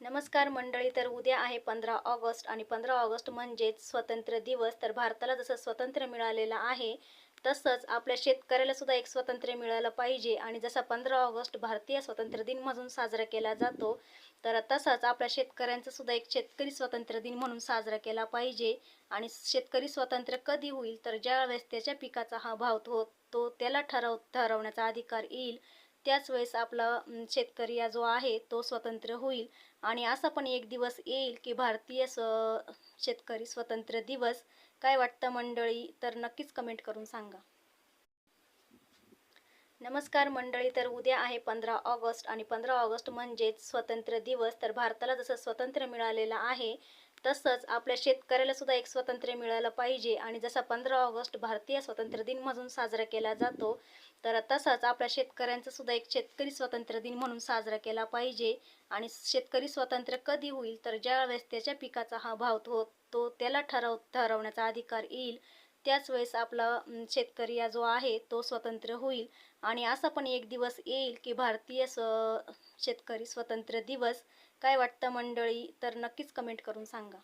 नमस्कार मंडळी तर उद्या आहे पंधरा ऑगस्ट आणि पंधरा ऑगस्ट म्हणजेच स्वतंत्र दिवस. तर भारताला जसं स्वातंत्र्य मिळालेलं आहे तसंच आपल्या शेतकऱ्याला सुद्धा एक स्वातंत्र्य मिळालं पाहिजे. आणि जसा पंधरा ऑगस्ट भारतीय स्वातंत्र्य दिन म्हणून साजरा केला जातो तर तसंच आपल्या शेतकऱ्यांचा सुद्धा एक शेतकरी स्वातंत्र्य दिन म्हणून साजरा केला पाहिजे. आणि शेतकरी स्वातंत्र्य कधी होईल तर ज्या वेळेस त्याच्या पिकाचा हा भाव तो तो त्याला ठरव ठरवण्याचा अधिकार येईल त्याच वेळेस आपला शेतकरी जो आहे तो स्वतंत्र होईल. आणि असा पण एक दिवस येईल की भारतीय स्व शेतकरी स्वतंत्र दिवस. काय वाटतं मंडळी? तर नक्कीच कमेंट करून सांगा. नमस्कार मंडळी तर उद्या आहे पंधरा ऑगस्ट. आणि पंधरा ऑगस्ट म्हणजेच स्वतंत्र दिवस. तर भारताला जसं स्वतंत्र मिळालेलं आहे तसंच आपल्या शेतकऱ्याला सुद्धा एक स्वातंत्र्य मिळालं पाहिजे. आणि जसा पंधरा ऑगस्ट भारतीय स्वातंत्र्य दिन म्हणून साजरा केला जातो तर तसंच आपल्या शेतकऱ्यांचा सुद्धा एक शेतकरी स्वातंत्र्य दिन म्हणून साजरा केला पाहिजे. आणि शेतकरी स्वातंत्र्य कधी होईल? तर ज्या वेळेस त्याच्या पिकाचा हा भाव तो त्याला ठरव ठरवण्याचा अधिकार येईल त्याच वेळेस आपला शेतकरी जो आहे तो स्वतंत्र होईल. आणि असा पण एक दिवस येईल की भारतीय स्व शेतकरी स्वतंत्र दिवस. काय वाटतं मंडळी? तर नक्कीच कमेंट करून सांगा.